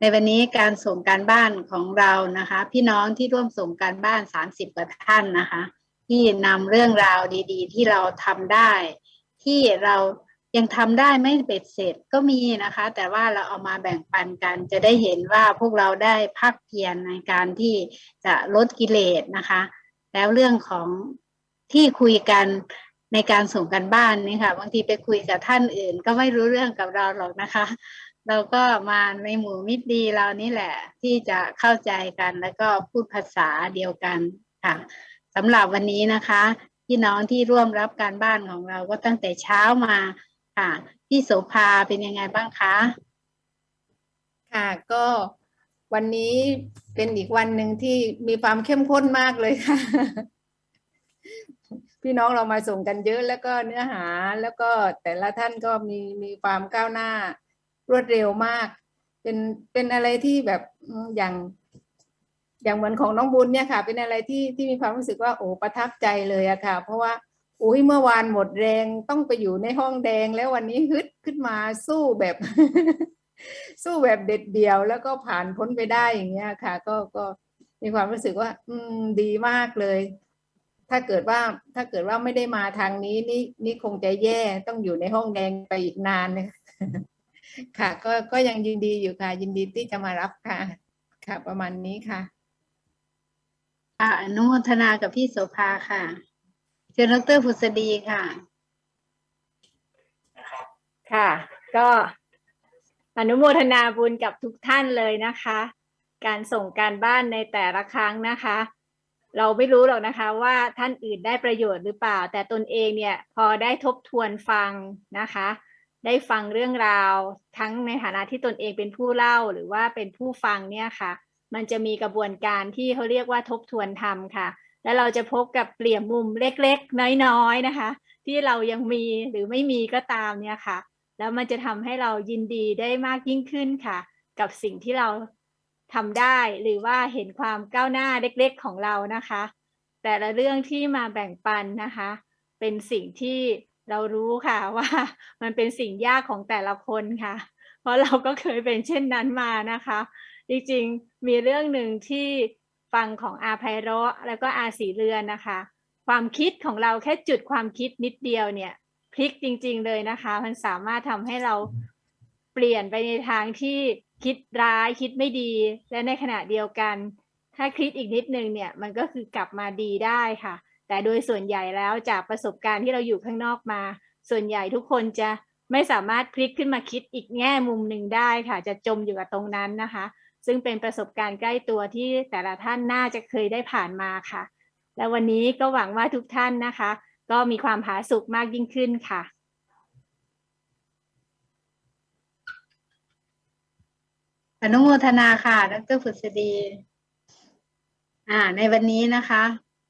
ในวันนี้การส่งการบ้านของเรานะคะ พี่น้องที่ร่วมส่งการบ้านสามสิบกว่าท่านนะคะ ที่นำเรื่องราวดี ๆ ที่เราทำได้ ที่เรายังทำได้ไม่เบ็ดเสร็จก็มีนะคะ แต่ว่าเราเอามาแบ่งปันกัน จะได้เห็นว่าพวกเราได้พักเพียรในการที่จะลดกิเลสนะคะ แล้วเรื่องของที่คุยกันในการส่งกันบ้านนี่ค่ะ บางทีไปคุยกับท่านอื่น ก็ไม่รู้เรื่องกับเราหรอกนะคะ เราก็มาในหมู่มิตรดีเรานี่แหละ ที่จะเข้าใจกันแล้วก็พูดภาษาเดียวกันค่ะสำหรับวันนี้นะคะพี่น้องที่ร่วมรับการบ้านของเราก็ตั้งแต่เช้ามาค่ะพี่โสภาเป็นยังไงบ้างคะค่ะก็วันนี้เป็นอีกวันหนึ่งที่มีความเข้มข้นมากเลยค่ะ พี่น้องเรามาส่งกันเยอะแล้วก็เนื้อหาแล้วก็แต่ละท่านก็มีมีความก้าวหน้า รวดเร็วมาก เป็นเป็นอะไรที่แบบอย่าง อย่างเหมือนของน้องบุญเนี่ยค่ะ เป็นอะไรที่ที่มีความรู้สึกว่าโอ้ประทับใจเลยอะค่ะ เพราะว่าอุ้ยเมื่อวานหมดแรงต้องไปอยู่ในห้องแดงแล้ววันนี้ฮึดขึ้นมาสู้แบบ สู้แบบเด็ดเดี่ยว แล้วก็ผ่านพ้นไปได้อย่างเงี้ยค่ะ ก็ก็มีความรู้สึกว่า อืมดีมากเลย ถ้าเกิดว่าถ้าเกิดว่าไม่ได้มาทางนี้นี่นี่คงจะแย่ต้องอยู่ในห้องแดงไปอีกนานเลย ค่ะ ก็ก็ยังยินดีอยู่ค่ะ ยินดีที่จะมารับค่ะ ค่ะ ประมาณนี้ค่ะอ่าอนุโมทนากับพี่โสภาค่ะ เชิญดรพุษดีค่ะ ค่ะ ก็อนุโมทนาบุญกับทุกท่านเลยนะคะ การส่งการบ้านในแต่ละครั้งนะคะ เราไม่รู้หรอกนะคะว่าท่านอื่นได้ประโยชน์หรือเปล่า แต่ตนเองเนี่ยพอได้ทบทวนฟังนะคะ ได้ฟังเรื่องราว ทั้งในฐานะที่ตนเองเป็นผู้เล่าหรือว่าเป็นผู้ฟังเนี่ยค่ะ มันจะมีกระบวนการที่เขาเรียกว่าทบทวนธรรมค่ะ แล้วเราจะพบกับเปลี่ยนมุมเล็กๆ น้อยๆนะคะ ที่เรายังมีหรือไม่มีก็ตามเนี่ยค่ะ แล้วมันจะทำให้เรายินดีได้มากยิ่งขึ้นค่ะ กับสิ่งที่เราทำได้หรือว่าเห็นความก้าวหน้าเล็กๆของเรานะคะ แต่ละเรื่องที่มาแบ่งปันนะคะ เป็นสิ่งที่ เรารู้ค่ะว่ามันเป็นสิ่งยากของแต่ละคนค่ะ เพราะเราก็เคยเป็นเช่นนั้นมานะคะ จริงๆมีเรื่องหนึ่งที่ฟังของอาภัยเรแล้วก็อาสีเรือนนะคะ ความคิดของเราแค่จุดความคิดนิดเดียวเนี่ยพลิกจริง ๆเลยนะคะ มันสามารถทำให้เราเปลี่ยนไปในทางที่คิดร้ายคิดไม่ดี และในขณะเดียวกัน ถ้าคิดอีกนิดนึงเนี่ยมันก็คือกลับมาดีได้ค่ะ แต่โดยส่วนใหญ่แล้วจากประสบการณ์ที่เราอยู่ข้างนอกมา ส่วนใหญ่ทุกคนจะไม่สามารถพลิกขึ้นมาคิดอีกแง่มุมหนึ่งได้ค่ะ จะจมอยู่กับตรงนั้นนะคะ ซึ่งเป็นประสบการณ์ใกล้ตัวที่แต่ละท่านน่าจะเคยได้ผ่านมาค่ะ และวันนี้ก็หวังว่าทุกท่านนะคะ ก็มีความผาสุกมากยิ่งขึ้นค่ะอนุโมทนาค่ะ ดรพุษดี อ่า ในวันนี้นะคะ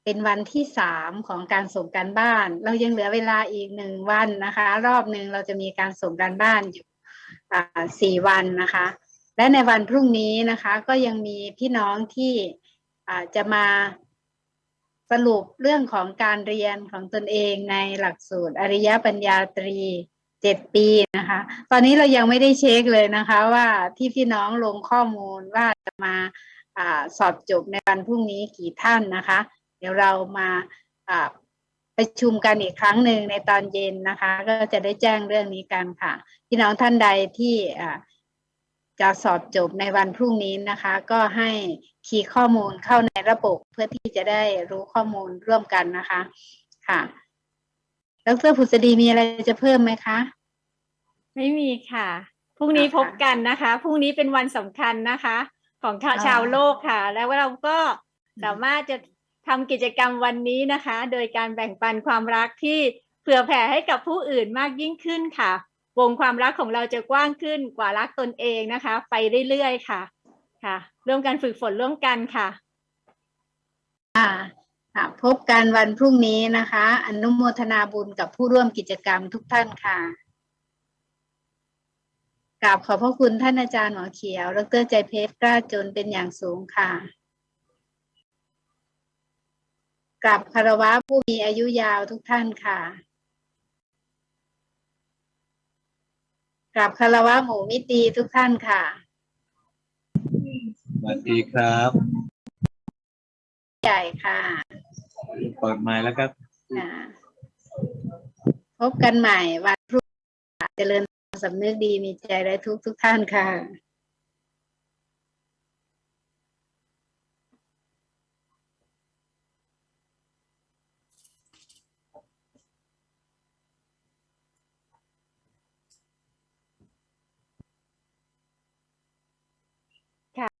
เป็นวันที่สามของการส่งการบ้าน เรายังเหลือเวลาอีกหนึ่งวันนะคะ รอบหนึ่งเราจะมีการส่งการบ้านอยู่สี่วันนะคะ และในวันพรุ่งนี้นะคะก็ยังมีพี่น้องที่จะมาสรุปเรื่องของการเรียนของตนเองในหลักสูตรอริยปัญญาตรีเจ็ดปีนะคะ ตอนนี้เรายังไม่ได้เช็คเลยนะคะว่าที่พี่น้องลงข้อมูลว่าจะมาอาสอบจบในวันพรุ่งนี้กี่ท่านนะคะ เดี๋ยวเรามาอ่าประชุมกันอีกครั้งหนึ่งในตอนเย็นนะคะ ก็จะได้แจ้งเรื่องนี้กันค่ะ พี่น้องท่านใดที่อ่าจะสอบจบในวันพรุ่งนี้นะคะ ก็ให้คีย์ข้อมูลเข้าในระบบเพื่อที่จะได้รู้ข้อมูลร่วมกันนะคะค่ะดรผุษดีมีอะไรจะเพิ่มไหมคะ ไม่มีค่ะ พรุ่งนี้ค่ะพบกันนะคะ พรุ่งนี้เป็นวันสำคัญนะคะ ของชาวอ่าชาวโลกค่ะ แล้วเราก็สามารถจะ ทำกิจกรรมวันนี้นะคะ โดยการแบ่งปันความรักที่เผื่อแผ่ให้กับผู้อื่นมากยิ่งขึ้นค่ะ วงความรักของเราจะกว้างขึ้นกว่ารักตนเองนะคะ ไปเรื่อยๆค่ะ ค่ะ ร่วมกันฝึกฝนร่วมกันค่ะค่ะค่ะ พบกันวันพรุ่งนี้นะคะ อนุโมทนาบุญกับผู้ร่วมกิจกรรมทุกท่านค่ะกราบขอบพระคุณท่านอาจารย์หมอเขียว ดรใจเพชรกล้าจนเป็นอย่างสูงค่ะ กราบคารวะผู้มีอายุยาวทุกท่านค่ะกราบคารวะหมู่มิตรดีทุกท่านค่ะวัสดีครับใหญ่ค่ะเปิดไมค์แล้วก็อ่าพบกันใหม่วันพรุ่งนี้เจริญสำนึกดีมีใจได้ทุกทุกๆท่านค่ะ